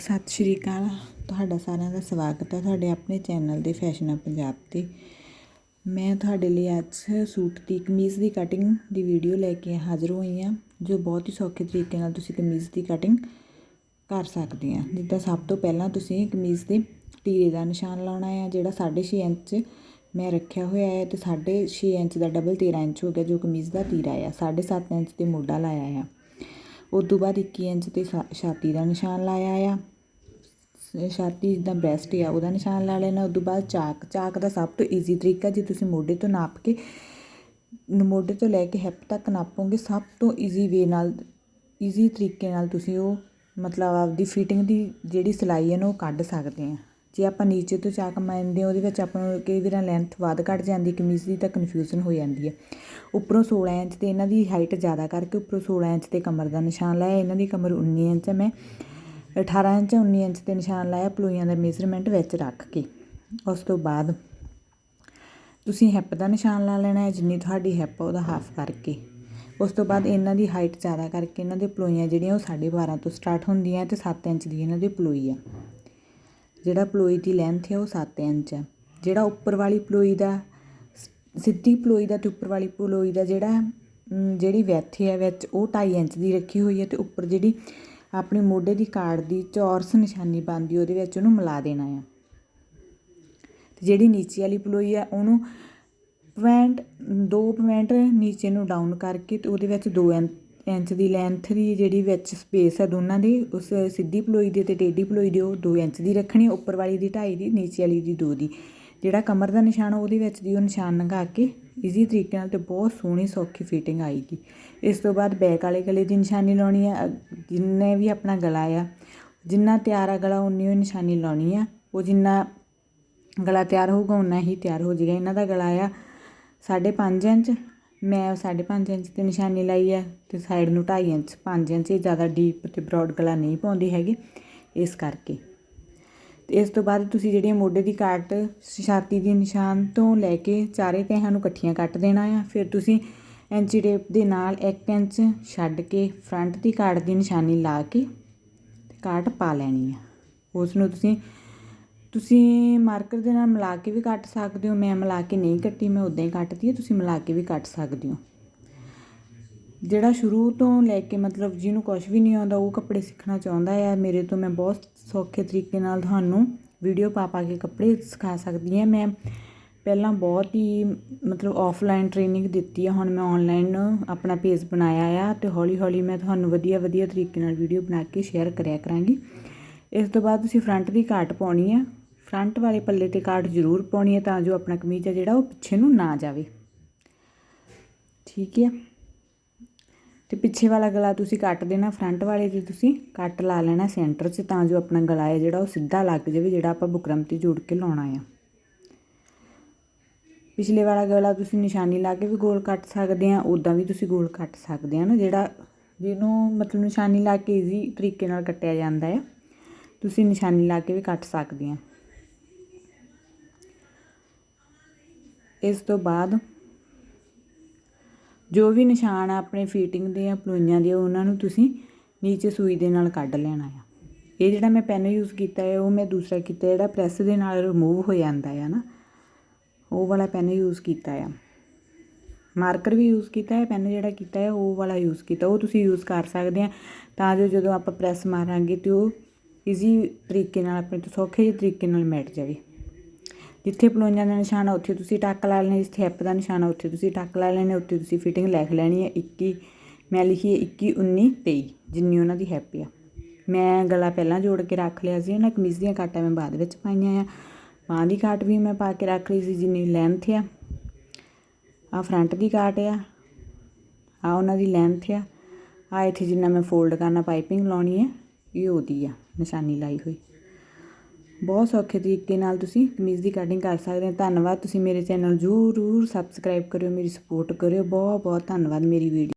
ਸਤਿ ਸ਼੍ਰੀ ਅਕਾਲ। ਤੁਹਾਡਾ ਸਾਰਿਆਂ ਦਾ ਸਵਾਗਤ ਹੈ ਤੁਹਾਡੇ ਆਪਣੇ ਚੈਨਲ ਦੇ ਫੈਸ਼ਨ ਆ ਪੰਜਾਬ ਤੇ। ਮੈਂ ਤੁਹਾਡੇ ਲਈ ਅੱਜ ਸੂਟ ਦੀ ਕਮੀਜ਼ ਦੀ ਕਟਿੰਗ ਦੀ ਵੀਡੀਓ ਲੈ ਕੇ ਹਾਜ਼ਰ ਹੋਈ ਹਾਂ, ਜੋ ਬਹੁਤ ਹੀ ਸੌਖੇ ਤਰੀਕੇ ਨਾਲ ਤੁਸੀਂ ਕਮੀਜ਼ ਦੀ ਕਟਿੰਗ ਕਰ ਸਕਦੇ ਆ ਜਿੱਦਾਂ ਸਭ ਤੋਂ ਪਹਿਲਾਂ ਤੁਸੀਂ ਕਮੀਜ਼ ਦੇ ਤੀਰੇ ਦਾ ਨਿਸ਼ਾਨ ਲਾਉਣਾ ਹੈ, ਜਿਹੜਾ 6.5 ਇੰਚ ਮੈਂ ਰੱਖਿਆ ਹੋਇਆ ਹੈ ਤੇ 6.5 ਇੰਚ ਦਾ ਡਬਲ 13 ਇੰਚ ਹੋ ਗਿਆ ਜੋ ਕਮੀਜ਼ ਦਾ ਤੀਰਾ ਆ। 7.5 ਇੰਚ ਤੇ ਮੋਢਾ ਲਾਇਆ ਆ। ਉਸ ਤੋਂ ਬਾਅਦ 21 ਇੰਚ ਤੇ ਛਾ- ਛਾਤੀ ਦਾ ਨਿਸ਼ਾਨ ਲਾਇਆ ਆ। ਛਾਤੀ ਜਿੱਦਾਂ ਬ੍ਰੈਸਟ ਆ, ਉਹਦਾ ਨਿਸ਼ਾਨ ਲਾ ਲੈਣਾ। ਉਸ ਤੋਂ ਬਾਅਦ ਚਾਕ ਚਾਕ ਦਾ ਸਭ ਤੋਂ ਈਜ਼ੀ ਤਰੀਕਾ, ਜੇ ਤੁਸੀਂ ਮੋਢੇ ਤੋਂ ਨਾਪ ਕੇ, ਮੋਢੇ ਤੋਂ ਲੈ ਕੇ ਹਿੱਪ ਤੱਕ ਨਾਪੋਗੇ, ਸਭ ਤੋਂ ਈਜ਼ੀ ਵੇ ਨਾਲ ਈਜ਼ੀ ਤਰੀਕੇ ਨਾਲ ਤੁਸੀਂ ਉਹ, ਮਤਲਬ ਆਪਦੀ ਫਿਟਿੰਗ ਦੀ ਜਿਹੜੀ ਸਿਲਾਈ ਹੈ ਨਾ, ਉਹ ਕੱਢ ਸਕਦੇ ਆ। ਜੇ ਆਪਾਂ ਨੀਚੇ ਤੋਂ ਚਾਕ ਮਾਰਦੇ ਹਾਂ, ਉਹਦੇ ਵਿੱਚ ਆਪਾਂ ਨੂੰ ਕਈ ਵਾਰ ਲੈਂਥ ਵੱਧ ਘੱਟ ਜਾਂਦੀ ਕਮੀਜ਼ ਦੀ ਤਾਂ ਕਨਫਿਊਜ਼ਨ ਹੋ ਜਾਂਦੀ ਹੈ। ਉੱਪਰੋਂ 16 ਇੰਚ ਤੇ ਇਹਨਾਂ ਦੀ ਹਾਈਟ ਜ਼ਿਆਦਾ ਕਰਕੇ ਉੱਪਰੋਂ 16 ਇੰਚ ਤੇ ਕਮਰ ਦਾ ਨਿਸ਼ਾਨ ਲਾਇਆ। ਇਹਨਾਂ ਦੀ ਕਮਰ 19 ਇੰਚ ਹੈ। ਮੈਂ 18 ਇੰਚ 19 ਇੰਚ ਤੇ ਨਿਸ਼ਾਨ ਲਾਇਆ, ਪਲੋਈਆਂ ਦਾ ਮੇਜ਼ਰਮੈਂਟ ਵਿੱਚ ਰੱਖ ਕੇ। ਉਸ ਤੋਂ ਬਾਅਦ ਤੁਸੀਂ ਹਿੱਪ ਦਾ ਨਿਸ਼ਾਨ ਲਾ ਲੈਣਾ ਹੈ, ਜਿੰਨੀ ਤੁਹਾਡੀ ਹਿੱਪ ਉਹਦਾ ਹਾਫ ਕਰਕੇ। ਉਸ ਤੋਂ ਬਾਅਦ ਇਹਨਾਂ ਦੀ ਹਾਈਟ ਜ਼ਿਆਦਾ ਕਰਕੇ ਇਹਨਾਂ ਦੇ ਪਲੋਈਆਂ ਜਿਹੜੀਆਂ ਉਹ 12.5 ਤੋਂ ਸਟਾਰਟ ਹੁੰਦੀਆਂ ਤੇ 7 ਇੰਚ ਦੀ ਇਹਨਾਂ ਦੀ ਪਲੋਈ ਆ। ਜਿਹੜਾ ਪਲੋਈ ਦੀ ਲੈਂਥ ਹੈ ਉਹ 7 ਇੰਚ ਹੈ। ਜਿਹੜਾ ਉੱਪਰ ਵਾਲੀ ਪਲੋਈ ਦਾ, ਸ- ਸਿੱਧੀ ਪਲੋਈ ਦਾ ਤੇ ਉੱਪਰ ਵਾਲੀ ਪਲੋਈ ਦਾ ਜਿਹੜਾ ਜਿਹੜੀ ਵੈਥ ਹੈ ਵਿੱਚ ਉਹ 2.5 ਇੰਚ ਦੀ ਰੱਖੀ ਹੋਈ ਹੈ ਤੇ ਉੱਪਰ ਜਿਹੜੀ ਆਪਣੇ ਮੋਢੇ ਦੀ ਕਾੜ ਦੀ ਚੌਰਸ ਨਿਸ਼ਾਨੀ ਬਣਦੀ ਉਹਦੇ ਵਿੱਚ ਉਹਨੂੰ ਮਿਲਾ ਦੇਣਾ ਆ ਤੇ ਜਿਹੜੀ ਨੀਚੇ ਵਾਲੀ ਪਲੋਈ ਆ ਉਹਨੂੰ ਪੁਆਇੰਟ 2 ਪੁਆਇੰਟ ਨੀਚੇ ਨੂੰ ਡਾਊਨ ਕਰਕੇ ਤੇ ਉਹਦੇ ਵਿੱਚ 2 ਇੰਚ ਇੰਚ ਦੀ ਲੈਂਥ ਦੀ ਜਿਹੜੀ ਵਿੱਚ ਸਪੇਸ ਹੈ ਦੋਨਾਂ ਦੀ ਉਸ ਸਿੱਧੀ ਪਲੋਈ ਦੀ ਤੇ ਟੇਢੀ ਪਲੋਈ ਦੀ ਉਹ 2 ਇੰਚ ਦੀ ਰੱਖਣੀ ਉੱਪਰ ਵਾਲੀ ਦੀ 2.5 ਦੀ ਨੀਚੇ ਵਾਲੀ ਦੀ 2 ਦੀ। ਜਿਹੜਾ ਕਮਰ ਦਾ ਨਿਸ਼ਾਨ ਆ, ਉਹਦੇ ਵਿੱਚ ਦੀ ਉਹ ਨਿਸ਼ਾਨ ਲੰਘਾ ਕੇ ਈਜ਼ੀ ਤਰੀਕੇ ਨਾਲ ਤੇ ਬਹੁਤ ਸੋਹਣੀ ਸੌਖੀ ਫਿਟਿੰਗ ਆਏਗੀ। ਇਸ ਤੋਂ ਬਾਅਦ ਬੈਕ ਵਾਲੇ ਗਲੇ ਦੀ ਨਿਸ਼ਾਨੀ ਲਾਉਣੀ ਆ ਜਿੰਨੇ ਵੀ ਆਪਣਾ ਗਲਾ ਆ ਜਿੰਨਾ ਤਿਆਰ ਆ ਗਲਾ ਉਨੀ ਉਹ ਨਿਸ਼ਾਨੀ ਲਾਉਣੀ ਆ। ਉਹ ਜਿੰਨਾ ਗਲਾ ਤਿਆਰ ਹੋਊਗਾ ਉਨਾ ਹੀ ਤਿਆਰ ਹੋ ਜਾਏਗਾ ਇਹਨਾਂ ਦਾ ਗਲਾ ਆ 5.5 ਇੰਚ ਮੈਂ 5.5 ਇੰਚ ਤੇ ਨਿਸ਼ਾਨੀ ਲਾਈ ਹੈ ਤੇ ਸਾਈਡ ਨੂੰ 2.5 ਇੰਚ 5 ਇੰਚ ਇਹ ਜ਼ਿਆਦਾ ਡੀਪ ਤੇ ਬ੍ਰੌਡ ਗਲਾ ਨਹੀਂ ਪਾਉਂਦੀ ਹੈਗੀ, ਇਸ ਕਰਕੇ। ਤੇ ਇਸ ਤੋਂ ਬਾਅਦ ਤੁਸੀਂ ਜਿਹੜੀ ਮੋਢੇ ਦੀ ਕਾਟ ਛਾਤੀ ਦੇ ਨਿਸ਼ਾਨ ਤੋਂ ਲੈ ਕੇ ਚਾਰੇ ਤਹਿਾਂ ਨੂੰ ਇਕੱਠੀਆਂ ਕੱਟ ਦੇਣਾ ਆ। ਫਿਰ ਤੁਸੀਂ ਐਂਚੀ ਟੇਪ ਦੇ ਨਾਲ 1 ਇੰਚ ਛੱਡ ਕੇ ਫਰੰਟ ਦੀ ਕਾਟ ਦੀ ਨਿਸ਼ਾਨੀ ਲਾ ਕੇ ਤੇ ਕਾਟ ਪਾ ਲੈਣੀ ਆ। ਉਸ ਨੂੰ ਤੁਸੀਂ ਤੁਸੀਂ ਮਾਰਕਰ ਦੇ ਨਾਲ ਮਿਲਾ ਕੇ ਵੀ ਕੱਟ ਸਕਦੇ ਹੋ, ਮੈਂ ਮਿਲਾ ਕੇ ਨਹੀਂ ਕੱਟੀ, ਮੈਂ ਉਦਾਂ ਹੀ ਕੱਟਦੀ ਹੈ, ਤੁਸੀਂ ਮਿਲਾ ਕੇ ਵੀ ਕੱਟ ਸਕਦੇ ਹੋ। ਜਿਹੜਾ ਸ਼ੁਰੂ ਤੋਂ ਲੈ ਕੇ ਮਤਲਬ ਜਿਹਨੂੰ ਕੁਝ ਵੀ ਨਹੀਂ ਆਉਂਦਾ, ਉਹ ਕੱਪੜੇ ਸਿੱਖਣਾ ਚਾਹੁੰਦਾ ਹੈ ਮੇਰੇ ਤੋਂ ਮੈਂ ਬਹੁਤ ਸੌਖੇ ਤਰੀਕੇ ਨਾਲ ਤੁਹਾਨੂੰ ਵੀਡੀਓ ਪਾ ਪਾ ਕੇ ਕੱਪੜੇ ਸਿਖਾ ਸਕਦੀ ਹਾਂ। ਮੈਂ ਪਹਿਲਾਂ ਬਹੁਤ ਹੀ ਮਤਲਬ ਆਫਲਾਈਨ ਟ੍ਰੇਨਿੰਗ ਦਿੱਤੀ ਆ। ਹੁਣ ਮੈਂ ਆਨਲਾਈਨ ਆਪਣਾ ਪੇਜ ਬਣਾਇਆ ਆ ਤੇ ਹੌਲੀ ਹੌਲੀ ਮੈਂ ਤੁਹਾਨੂੰ ਵਧੀਆ ਵਧੀਆ ਤਰੀਕੇ ਨਾਲ ਵੀਡੀਓ ਬਣਾ ਕੇ ਸ਼ੇਅਰ ਕਰਿਆ ਕਰਾਂਗੀ। ਇਸ ਤੋਂ ਬਾਅਦ ਤੁਸੀਂ ਫਰੰਟ ਦੀ ਕਾਟ ਪਾਉਣੀ ਆ। ਫਰੰਟ ਵਾਲੇ ਪੱਲੇ ਤੇ ਕਾਟ ਜ਼ਰੂਰ ਪਾਉਣੀ ਹੈ ਤਾਂ ਜੋ ਆਪਣਾ ਕਮੀਜ਼ ਆ ਜਿਹੜਾ ਉਹ ਪਿੱਛੇ ਨੂੰ ਨਾ ਜਾਵੇ। ਠੀਕ ਹੈ। ਤੇ ਪਿੱਛੇ ਵਾਲਾ ਗਲਾ ਤੁਸੀਂ ਕੱਟ ਦੇਣਾ ਫਰੰਟ ਵਾਲੇ ਤੇ ਤੁਸੀਂ ਕੱਟ ਲਾ ਲੈਣਾ ਸੈਂਟਰ 'ਚ ਤਾਂ ਜੋ ਆਪਣਾ ਗਲਾ ਹੈ ਜਿਹੜਾ ਉਹ ਸਿੱਧਾ ਲੱਗ ਜਾਵੇ ਜਿਹੜਾ ਆਪਾਂ ਬੁਕਰਮ ਤੇ ਜੋੜ ਕੇ ਲਾਉਣਾ ਆ। ਪਿਛਲੇ ਵਾਲਾ ਗਲਾ ਤੁਸੀਂ ਨਿਸ਼ਾਨੀ ਲਾ ਕੇ ਵੀ ਗੋਲ ਕੱਟ ਸਕਦੇ ਆ ਉਦਾਂ ਵੀ ਤੁਸੀਂ ਗੋਲ ਕੱਟ ਸਕਦੇ ਆ ਨਾ ਜਿਹੜਾ ਜਿਹਨੂੰ ਮਤਲਬ ਨਿਸ਼ਾਨੀ ਲਾ ਕੇ ਈਜ਼ੀ ਤਰੀਕੇ ਨਾਲ ਕੱਟਿਆ ਜਾਂਦਾ ਹੈ ਤੁਸੀਂ ਨਿਸ਼ਾਨੀ ਲਾ ਕੇ ਵੀ ਕੱਟ ਸਕਦੇ ਆ। ਇਸ ਤੋਂ ਬਾਅਦ ਜੋ ਵੀ ਨਿਸ਼ਾਨ ਆ ਆਪਣੇ ਫੀਟਿੰਗ ਦੇ ਆ ਪਲੋਈਆਂ ਦੇ ਉਹਨਾਂ ਨੂੰ ਤੁਸੀਂ ਨੀਚੇ ਸੂਈ ਦੇ ਨਾਲ ਕੱਢ ਲੈਣਾ ਆ। ਇਹ ਜਿਹੜਾ ਮੈਂ ਪੈਨ ਯੂਜ਼ ਕੀਤਾ ਹੈ ਉਹ ਮੈਂ ਦੂਸਰਾ ਕੀਤਾ, ਜਿਹੜਾ ਪ੍ਰੈਸ ਦੇ ਨਾਲ ਰਿਮੂਵ ਹੋ ਜਾਂਦਾ ਹੈ ਨਾ, ਉਹ ਵਾਲਾ ਪੈਨ ਯੂਜ਼ ਕੀਤਾ ਆ। ਮਾਰਕਰ ਵੀ ਯੂਜ਼ ਕੀਤਾ ਹੈ ਪੈਨ ਜਿਹੜਾ ਕੀਤਾ ਹੈ ਉਹ ਵਾਲਾ ਯੂਜ਼ ਕੀਤਾ। ਉਹ ਤੁਸੀਂ ਯੂਜ਼ ਕਰ ਸਕਦੇ ਆ, ਤਾਂ ਜੋ ਜਦੋਂ ਆਪਾਂ ਪ੍ਰੈਸ ਮਾਰਾਂਗੇ ਤੇ ਉਹ ਈਜ਼ੀ ਤਰੀਕੇ ਨਾਲ, ਆਪਣੇ ਤੋਂ ਸੌਖੇ ਜਿਹੇ ਤਰੀਕੇ ਨਾਲ ਮਿਟ ਜਾਵੇ। ਜਿੱਥੇ ਪਲੋਈਆਂ ਦਾ ਨਿਸ਼ਾਨ ਆ ਉੱਥੇ ਤੁਸੀਂ ਟੱਕ ਲਾ ਲੈਣਾ, ਜਿੱਥੇ ਹਿੱਪ ਦਾ ਨਿਸ਼ਾਨ ਆ ਉੱਥੇ ਤੁਸੀਂ ਟੱਕ ਲਾ ਲੈਣੇ, ਉੱਥੇ ਤੁਸੀਂ ਫਿਟਿੰਗ ਲਿਖ ਲੈਣੀ ਹੈ 21 ਮੈਂ ਲਿਖੀ ਹੈ 21 19 23 ਜਿੰਨੀ ਉਹਨਾਂ ਦੀ ਹਿੱਪ ਆ। ਮੈਂ ਗਲਾ ਪਹਿਲਾਂ ਜੋੜ ਕੇ ਰੱਖ ਲਿਆ ਸੀ ਨਾ ਕਮੀਜ਼ ਦੀਆਂ ਕਾਟਾਂ ਮੈਂ ਬਾਅਦ ਵਿੱਚ ਪਾਈਆਂ ਆ। ਬਾਂਹ ਦੀ ਕਾਟ ਵੀ ਮੈਂ ਪਾ ਕੇ ਰੱਖ ਲਈ ਸੀ, ਜਿੰਨੀ ਲੈਂਥ ਆ। ਆ ਫਰੰਟ ਦੀ ਕਾਟ ਆ। ਆ ਉਹਨਾਂ ਦੀ ਲੈਂਥ ਆ। ਆ ਇੱਥੇ ਜਿੰਨਾ ਮੈਂ ਫੋਲਡ ਕਰਨਾ ਪਾਈਪਿੰਗ ਲਾਉਣੀ ਹੈ, ਇਹ ਉਹਦੀ ਆ, ਨਿਸ਼ਾਨੀ ਲਾਈ ਹੋਈ। ਬਹੁਤ ਸੌਖੇ ਤਰੀਕੇ ਨਾਲ ਤੁਸੀਂ ਕਮੀਜ਼ ਦੀ ਕਟਿੰਗ ਕਰ ਸਕਦੇ ਹੋ। ਧੰਨਵਾਦ, ਤੁਸੀਂ ਮੇਰੇ ਚੈਨਲ ਜ਼ਰੂਰ ਸਬਸਕ੍ਰਾਈਬ ਕਰਿਓ, ਮੇਰੀ ਸਪੋਰਟ ਕਰਿਓ। ਬਹੁਤ ਬਹੁਤ ਧੰਨਵਾਦ ਮੇਰੀ ਵੀਡੀਓ